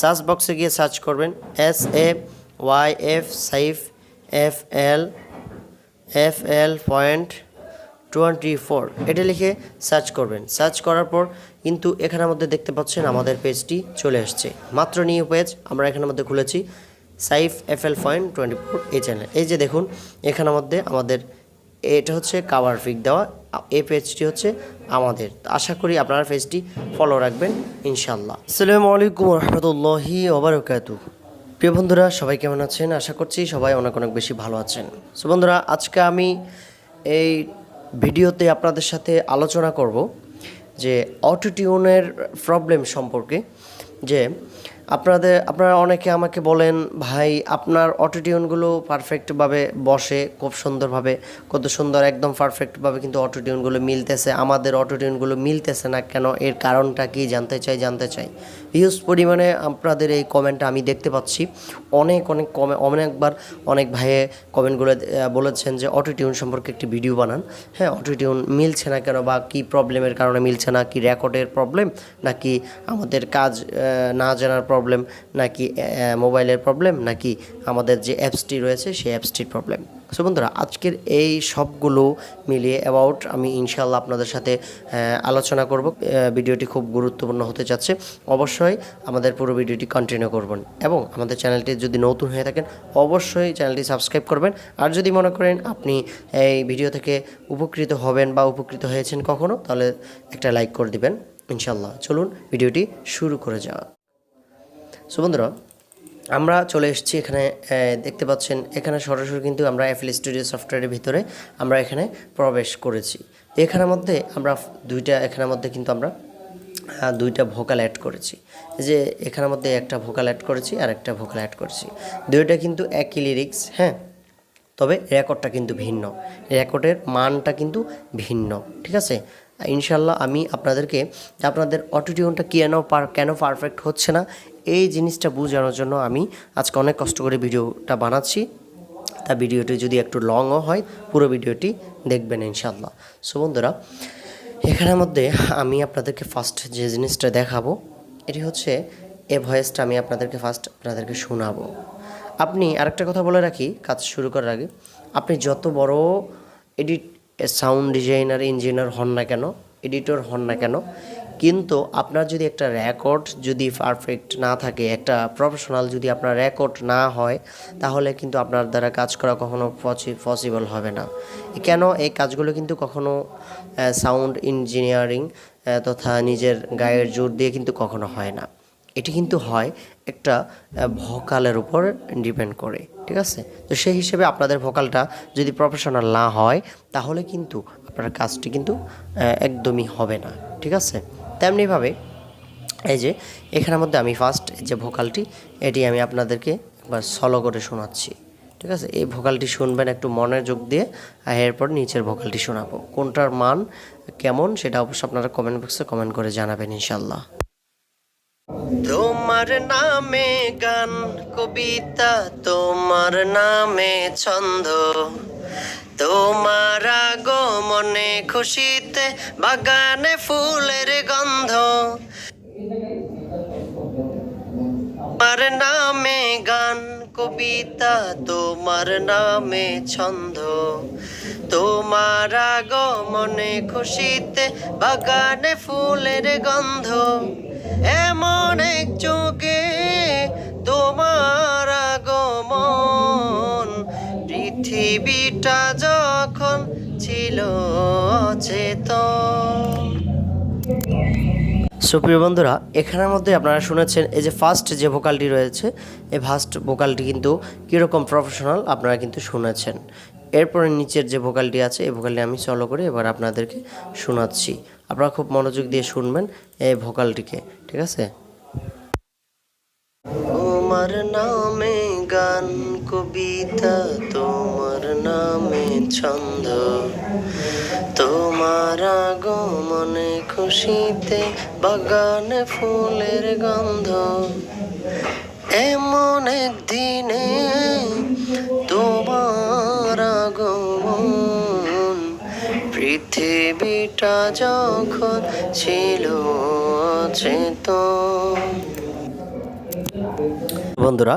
Search বক্সে গিয়ে search করবেন S A Y F Saif F L F L point twenty four এটা লিখে সার্চ করবেন। সার্চ করার পর কিন্তু এখানের মধ্যে দেখতে পাচ্ছেন আমাদের পেজটি চলে আসছে। মাত্র নিউ পেজ আমরা এখানের মধ্যে খুলেছি Saif F L point twenty four এই চ্যানেল। এই যে দেখুন, এখানের মধ্যে আমাদের এটা হচ্ছে কাভার পিক দেওয়া। এই পেজটি হচ্ছে আমাদের। আশা করি আপনারা পেজটি ফলো রাখবেন ইনশাল্লাহ আসসালামু আলাইকুম রহমতুল্লাহি ওবরাকাতু প্রিয় বন্ধুরা, সবাই কেমন আছেন? আশা করছি সবাই অনেক অনেক বেশি ভালো আছেন। সো বন্ধুরা, আজকে আমি এই ভিডিওতে আপনাদের সাথে আলোচনা করব যে অটোটিউনের প্রবলেম সম্পর্কে, যে আপনাদের, আপনারা অনেকে আমাকে বলেন, ভাই, আপনার অটোটিউনগুলো পারফেক্টভাবে বসে, খুব সুন্দরভাবে, কত সুন্দর, একদম পারফেক্টভাবে কিন্তু অটোটিউনগুলো মিলতেছে, আমাদের অটোটিউনগুলো মিলতেছে না কেন? এর কারণটা কি? জানতে চাই জানতে চাই। হিউজ পরিমাণে আপনাদের এই কমেন্টটা আমি দেখতে পাচ্ছি। অনেক অনেক কমে, অনেকবার অনেক ভাইয়ে কমেন্টগুলো বলেছেন যে অটোটিউন সম্পর্কে একটি ভিডিও বানান। হ্যাঁ অটোটিউন মিলছে না কেন বা কী প্রবলেমের কারণে মিলছে না? কি রেকর্ডের প্রবলেম নাকি আমাদের কাজ না জানার প্রবলেম নাকি মোবাইলের প্রবলেম নাকি আমাদের যে অ্যাপসটি রয়েছে, সেই অ্যাপসটির প্রবলেম সো বন্ধুরা, আজকের এই সবগুলো মিলিয়ে অ্যাবাউট আমি ইনশাল্লাহ আপনাদের সাথে আলোচনা করব। ভিডিওটি খুব গুরুত্বপূর্ণ হতে যাচ্ছে। অবশ্যই আমাদের পুরো ভিডিওটি কন্টিনিউ করবেন এবং আমাদের চ্যানেলটি যদি নতুন হয়ে থাকেন, অবশ্যই চ্যানেলটি সাবস্ক্রাইব করবেন। আর যদি মনে করেন আপনি এই ভিডিও থেকে উপকৃত হবেন বা উপকৃত হয়েছেন কখনো, তাহলে একটা লাইক করে দিবেন। ইনশাল্লাহ চলুন ভিডিওটি শুরু করে যাওয়া। সো বন্ধুরা, আমরা চলে এসেছি এখানে দেখতে পাচ্ছেন, এখানে সরাসরি কিন্তু আমরা এফএল স্টুডিও সফটওয়্যারের ভিতরে আমরা এখানে প্রবেশ করেছি। এখানের মধ্যে আমরা দুইটা, এখানের মধ্যে কিন্তু আমরা দুইটা ভোকাল অ্যাড করেছি। যে এখানের মধ্যে একটা ভোকাল অ্যাড করেছি, আর একটা ভোকাল অ্যাড করেছি। দুইটা কিন্তু একই লিরিক্স হ্যাঁ? তবে রেকর্ডটা কিন্তু ভিন্ন। রেকর্ডের মানটা কিন্তু ভিন্ন, ঠিক আছে? ইনশাল্লাহ আমি আপনাদেরকে, আপনাদের অটোটিউনটা কেন পার, কেন পারফেক্ট হচ্ছে না এই জিনিসটা বোঝানোর জন্য আমি আজকে অনেক কষ্ট করে ভিডিওটা বানাচ্ছি। তা ভিডিওটি যদি একটু লংও হয়, পুরো ভিডিওটি দেখবেন ইনশাল্লাহ সো বন্ধুরা, এখানের মধ্যে আমি আপনাদেরকে ফার্স্ট যে জিনিসটা দেখাবো, এটি হচ্ছে এ ভয়েসটা আমি আপনাদেরকে ফার্স্ট আপনাদেরকে শোনাবো। আপনি আরেকটা কথা বলে রাখি, কাজ শুরু করার আগে। আপনি যত বড় এডিট সাউন্ড ডিজাইনার ইঞ্জিনিয়ার হন না কেন এডিটর হন না কেন কিন্তু আপনার যদি একটা রেকর্ড যদি পারফেক্ট না থাকে, একটা প্রফেশনাল যদি আপনার রেকর্ড না হয়, তাহলে কিন্তু আপনার দ্বারা কাজ করা কখনো পসিবল হবে না। কেন? এই কাজগুলো কিন্তু কখনো সাউন্ড ইঞ্জিনিয়ারিং তথা নিজের গায়ের জোর দিয়ে কিন্তু কখনো হয় না। এটি কিন্তু হয় একটা ভোকালের উপর ডিপেন্ড করে, ঠিক আছে? তো সেই হিসেবে আপনাদের ভোকালটা যদি প্রফেশনাল না হয়, তাহলে কিন্তু আপনার কাজটি কিন্তু একদমই হবে না, ঠিক আছে? তেমনিভাবে এই যে এখানের মধ্যে আমি ফার্স্ট যে ভোকালটি এটি আমি আপনাদেরকে একবার সলো করে শোনাচ্ছি, ঠিক আছে? এই ভোকালটি শুনবেন একটু মনোযোগ দিয়ে, আর এরপর নিচের ভোকালটি শোনাবো। কোনটার মান কেমন সেটা অবশ্য আপনারা কমেন্ট বক্সে কমেন্ট করে জানাবেন ইনশাল্লাহ তোমার নামে গান, কবিতা, তোমার নামে ছন্দ। তোমার আগমনে খুশিতে বাগানে ফুলের গন্ধ। তোমার নামে গান, কবিতা, তোমার নামে ছন্দ। তোমার আগমনে খুশিতে বাগানে ফুলের গন্ধ। এমন এক চোখে পৃথিবীটা যখন ছিল চেতন সুপ্রিয় বন্ধুরা এখানের মধ্যে আপনারা শুনেছেন এই যে ফার্স্ট যে ভোকালটি রয়েছে এই ফার্স্ট ভোকালটি কিন্তু কীরকম প্রফেশনাল আপনারা কিন্তু শুনেছেন। এরপরে নিচের যে ভোকালটি আছে এই ভোকালটি আমি চলো করে এবার আপনাদেরকে শোনাচ্ছি। আপনারা খুব মনোযোগ দিয়ে শুনবেন এই ভোকালটিকে ঠিক আছে? তোমার নামে গান কবিতা তোমার নামে ছন্দ। তোমার আগমনে খুশিতে বাগানে ফুলের গন্ধ। এমন একদিনে তোমার আগমন পৃথিবীটা যখন ছিল বন্ধুরা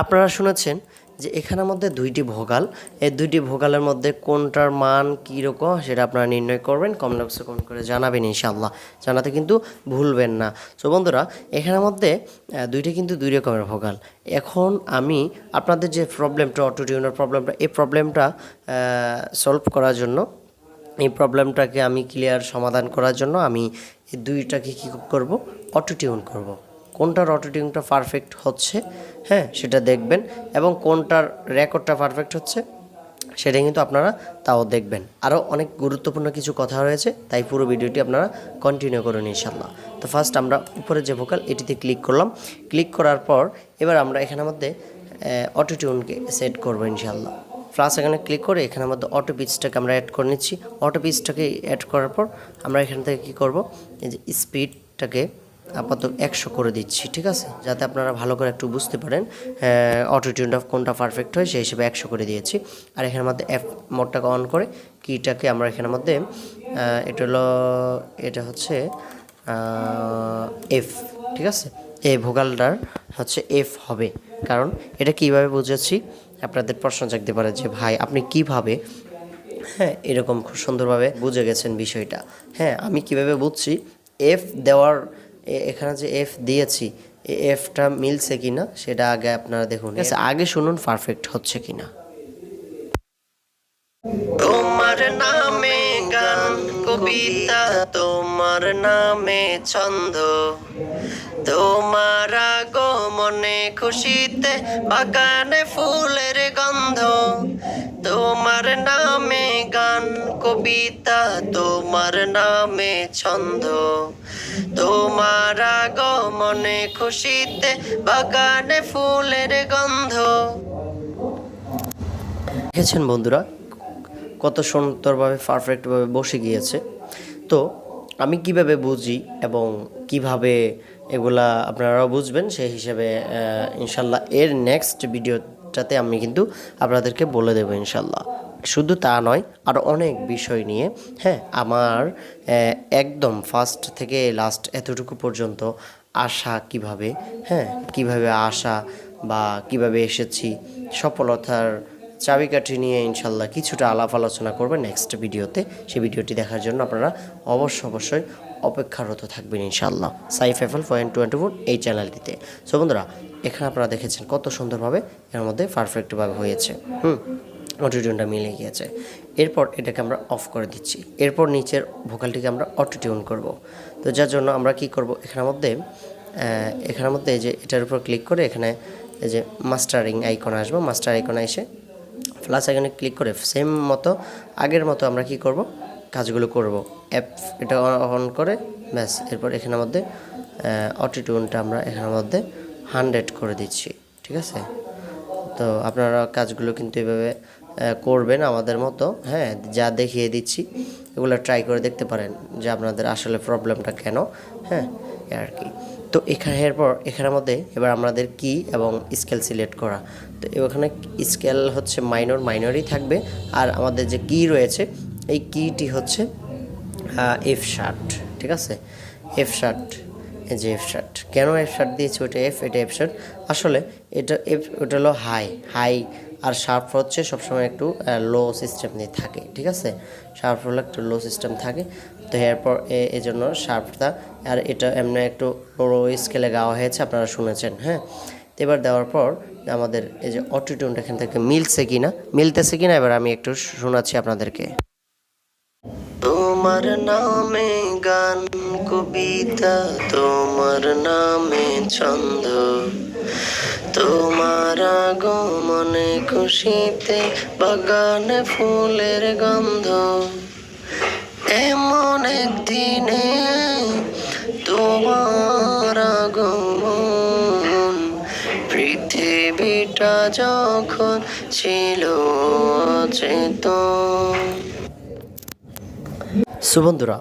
আপনারা শুনেছেন যে এখানের মধ্যে দুইটি ভোগাল। এই দুইটি ভোগালের মধ্যে কোনটার মান কীরকম সেটা আপনারা নির্ণয় করবেন কমেন্ট বক্সে কমেন্ট করে জানাবেন ইনশাল্লাহ জানাতে কিন্তু ভুলবেন না। সো বন্ধুরা, এখানের মধ্যে দুইটা কিন্তু দুই রকমের ভোগাল। এখন আমি আপনাদের যে প্রবলেমটা অটো টিউনের প্রবলেমটা এই প্রবলেমটা সলভ করার জন্য, এই প্রবলেমটাকে আমি ক্লিয়ার সমাধান করার জন্য আমি এই দুইটাকে কী করব? অটো টিউন করব। কোনটার অটো টিউনটা পারফেক্ট হচ্ছে হ্যাঁ সেটা দেখবেন এবং কোনটার রেকর্ডটা পারফেক্ট হচ্ছে, সেটা কিন্তু আপনারা তাও দেখবেন। আরও অনেক গুরুত্বপূর্ণ কিছু কথা রয়েছে, তাই পুরো ভিডিওটি আপনারা কন্টিনিউ করুন ইনশাল্লাহ তো ফার্স্ট আমরা উপরে যে ভোকাল এটিতে ক্লিক করলাম। ক্লিক করার পর এবার আমরা এখানের মধ্যে অটো টিউনকে সেট করব ইনশাল্লাহ প্লাস এখানে ক্লিক করে এখানের মধ্যে অটো পিচটাকে আমরা অ্যাড করে নিচ্ছি। অটো পিচটাকে অ্যাড করার পর আমরা এখান থেকে কী করব? এই যে স্পিডটাকে আপাতত একশো করে দিচ্ছি, ঠিক আছে? যাতে আপনারা ভালো করে একটু বুঝতে পারেন অটো টিউনটা কোনটা পারফেক্ট হয় সেই হিসেবে একশো করে দিয়েছি। আর এখানের মধ্যে এফ মোডটাকে অন করে কিটাকে আমরা এখানের মধ্যে এটা হলো, এটা হচ্ছে এফ ঠিক আছে? এ ভোগালটার হচ্ছে এফ হবে। কারণ এটা কীভাবে বুঝেছি? আপনাদের প্রশ্ন জাগতে পারে যে, ভাই, আপনি কীভাবে? হ্যাঁ এরকম খুব সুন্দরভাবে বুঝে গেছেন বিষয়টা। হ্যাঁ আমি কীভাবে বুঝছি? এফ দেওয়ার এখানে যে এফ দিয়েছি এই এফটা মিলছে কিনা সেটা আগে আপনারা দেখুন। ঠিক আছে আগে শুনুন পারফেক্ট হচ্ছে কিনা। তোমার নামে গান কবিতা তোমার নামে ছন্দ। তোমার আগমনে খুশিতে বাগানে ফুলের গন্ধ। তোমার নামে গান কবিতা তোমার নামে ছন্দ। তোমার আগমনে খুশিতে বাগানে ফুলের গন্ধ। দেখেছেন বন্ধুরা, কত সুন্দরভাবে পারফেক্টভাবে বসে গিয়েছে। তো আমি কীভাবে বুঝি এবং কীভাবে এগুলা আপনারাও বুঝবেন, সেই হিসেবে ইনশাল্লাহ এর নেক্সট ভিডিওটাতে আমি কিন্তু আপনাদেরকে বলে দেবো ইনশাল্লাহ। শুধু তা নয়, আর অনেক বিষয় নিয়ে হ্যাঁ আমার একদম ফার্স্ট থেকে লাস্ট এতটুকু পর্যন্ত আসা কীভাবে হ্যাঁ কীভাবে আসা বা কীভাবে এসেছি, সফলতার চাবিকাঠি নিয়ে ইনশাল্লাহ কিছুটা আলাপ আলোচনা করবেন নেক্সট ভিডিওতে সেই ভিডিওটি দেখার জন্য আপনারা অবশ্য অবশ্যই অপেক্ষারত থাকবেন ইনশাল্লাহ Saif FL point twenty four এই চ্যানেলটিতে সো বন্ধুরা, এখানে আপনারা দেখেছেন কত সুন্দরভাবে এর মধ্যে পারফেক্টভাবে হয়েছে। হুম অটোটিউনটা মিলে গিয়েছে। এরপর এটাকে আমরা অফ করে দিচ্ছি। এরপর নিচের ভোকালটিকে আমরা অটোটিউন করব। তো যার জন্য আমরা কি করব, এখানের মধ্যে এখানের মধ্যে যে এটার উপর ক্লিক করে এখানে এই যে মাস্টারিং আইকন আসব। মাস্টার আইকন এসে প্লাস এখানে ক্লিক করে সেম মতো আগের মতো আমরা কি করব, কাজগুলো করব। অ্যাপ এটা অন করে ব্যাস, এরপর এখানের মধ্যে অটিটিউনটা আমরা এখানের মধ্যে হান্ড্রেড করে দিচ্ছি। ঠিক আছে? তো আপনারা কাজগুলো কিন্তু এভাবে করবেন আমাদের মতো। হ্যাঁ যা দেখিয়ে দিচ্ছি, এগুলো ট্রাই করে দেখতে পারেন যে আপনাদের আসলে প্রবলেমটা কেন। হ্যাঁ আর কি। তো এখানে এরপর, এখানের মধ্যে এবার আমাদের কি এবং স্কেল সিলেক্ট করা। তো এখানে স্কেল হচ্ছে মাইনর মাইনরই থাকবে। আর আমাদের যে কি রয়েছে, এই কিটি হচ্ছে এফ শার্ট ঠিক আছে? এফ শার্ট এই যে এফ শার্ট কেন এফ শার্ট দিয়েছি? ওটা এফ এটা এফ শার্ট আসলে এটা এফ ওটা হলো হাই হাই আর শার্প হচ্ছে সবসময় একটু লো সিস্টেম নিয়ে থাকে, ঠিক আছে? শার্প হলো একটু লো সিস্টেম থাকে। তো এরপর এই জন্য শার্পটা আর এটা এমনি একটু বড়ো স্কেলে গাওয়া হয়েছে, আপনারা শুনেছেন হ্যাঁ? এবার দেওয়ার পর আমাদের এই যে অটিটিউনটা এখান থেকে মিলছে কিনা, মিলতেছে কিনা, এবার আমি একটু শোনাচ্ছি আপনাদেরকে। তোমার নামে গান, কবিতা, তোমার নামে ছন্দ। তোমার আগমনে খুশিতে বাগানে ফুলের গন্ধ। এমন একদিনে তোমার আগমন, পৃথিবীটা যখন ছিল সুবন্ধুরা,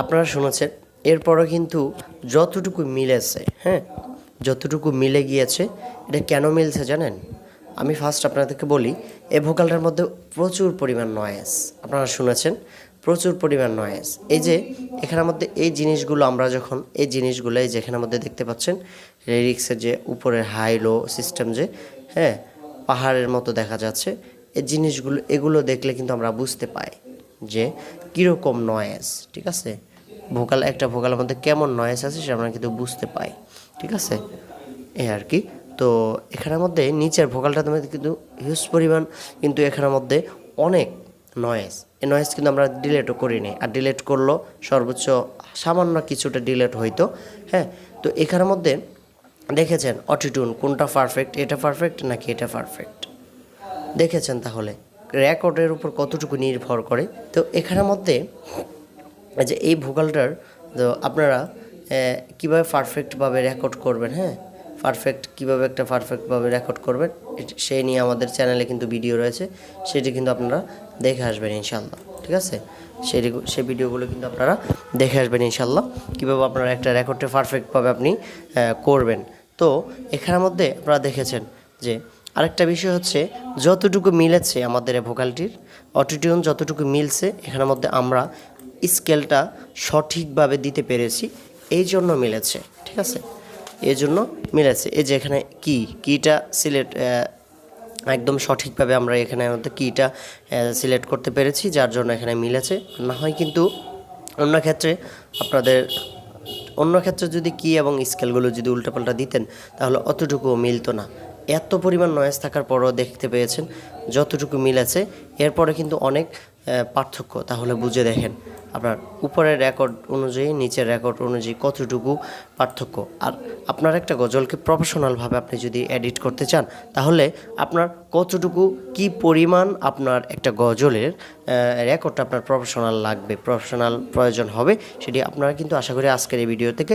আপনারা শুনেছেন, এরপরও কিন্তু যতটুকু মিলেছে হ্যাঁ? যতটুকু মিলে গিয়েছে, এটা কেন মিলছে জানেন? আমি ফার্স্ট আপনাদেরকে বলি এ ভোকালটার মধ্যে প্রচুর পরিমাণ নয়েস আপনারা শুনেছেন? প্রচুর পরিমাণ নয়েস এই যে, এখানের মধ্যে এই জিনিসগুলো আমরা যখন, এই জিনিসগুলো এই যেখানের মধ্যে দেখতে পাচ্ছেন লিরিক্সের যে উপরের হাই লো সিস্টেম যে হ্যাঁ পাহাড়ের মতো দেখা যাচ্ছে, এই জিনিসগুলো, এগুলো দেখলে কিন্তু আমরা বুঝতে পাই যে কীরকম নয়েজ ঠিক আছে? ভোকাল, একটা ভোকালের মধ্যে কেমন নয়েজ আছে সেটা আমরা কিন্তু বুঝতে পাই। ঠিক আছে? এই আর কি। তো এখানের মধ্যে নিচের ভোকালটার মধ্যে কিন্তু হিউজ পরিমাণ, কিন্তু এখানের মধ্যে অনেক নয়েজ এই নয়েজ কিন্তু আমরা ডিলেটও করিনি। আর ডিলেট করল সর্বোচ্চ সামান্য কিছুটা ডিলেট হইতো হ্যাঁ? তো এখানের মধ্যে দেখেছেন অটিটুন কোনটা পারফেক্ট এটা পারফেক্ট নাকি এটা পারফেক্ট দেখেছেন তাহলে? রেকর্ডের উপর কতটুকু নির্ভর করে? তো এখানের মধ্যে যে এই ভোকালটার আপনারা কীভাবে পারফেক্টভাবে রেকর্ড করবেন হ্যাঁ? পারফেক্ট কীভাবে একটা পারফেক্টভাবে রেকর্ড করবেন সেই নিয়ে আমাদের চ্যানেলে কিন্তু ভিডিও রয়েছে, সেটি কিন্তু আপনারা দেখে আসবেন ইনশাল্লাহ ঠিক আছে? সেই সেই ভিডিওগুলো কিন্তু আপনারা দেখে আসবেন ইনশাল্লাহ কীভাবে আপনারা একটা রেকর্ডটা পারফেক্টভাবে আপনি করবেন। তো, এখানের মধ্যে আপনারা দেখেছেন যে, আরেকটা বিষয় হচ্ছে, যতটুকু মিলেছে আমাদের ভোকালটির অটিটিউন যতটুকু মিলছে, এখানের মধ্যে আমরা স্কেলটা সঠিকভাবে দিতে পেরেছি। এই জন্য মিলেছে, ঠিক আছে? এই জন্য মিলেছে। এই যে এখানে কি, কিটা সিলেক্ট একদম সঠিকভাবে আমরা এখানে মধ্যে কিটা সিলেক্ট করতে পেরেছি, যার জন্য এখানে মিলেছে। না হয় কিন্তু অন্য ক্ষেত্রে আপনাদের, অন্য ক্ষেত্রে যদি কি এবং স্কেলগুলো যদি উল্টাপাল্টা দিতেন, তাহলে অতটুকুও মিলতো না। এত পরিমাণ নয়েজ থাকার পরও দেখতে পেয়েছেন, যতটুকু মিলেছে। এরপরে কিন্তু অনেক পার্থক্য, তাহলে বুঝে দেখেন আপনার উপরের রেকর্ড অনুযায়ী, নিচের রেকর্ড অনুযায়ী কতটুকু পার্থক্য। আর আপনার একটা গজলকে প্রফেশনালভাবে আপনি যদি এডিট করতে চান, তাহলে আপনার কতটুকু, কি পরিমাণ আপনার একটা গজলের রেকর্ডটা আপনার প্রফেশনাল লাগবে প্রফেশনাল প্রয়োজন হবে, সেটি আপনারা কিন্তু আশা করি আজকের এই ভিডিও থেকে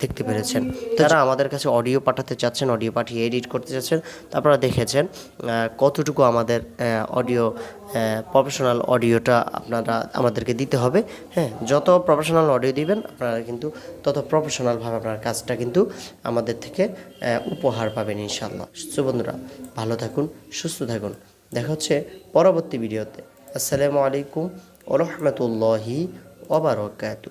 দেখতে পেরেছেন। তারা আমাদের কাছে অডিও পাঠাতে চাচ্ছেন অডিও পাঠিয়ে এডিট করতে চাচ্ছেন। তা আপনারা দেখেছেন কতটুকু আমাদের অডিও প্রফেশনাল অডিওটা আপনারা আমাদেরকে দিতে হবে। হ্যাঁ যত প্রফেশনাল অডিও দিবেন আপনারা কিন্তু তত প্রফেশনালভাবে আপনার কাজটা কিন্তু আমাদের থেকে উপহার পাবেন ইনশাল্লাহ বন্ধুরা ভালো থাকুন সুস্থ থাকুন। দেখা হচ্ছে পরবর্তী ভিডিওতে। আসসালামু আলাইকুম ওরহমতুল্লাহি ওবরাকাতু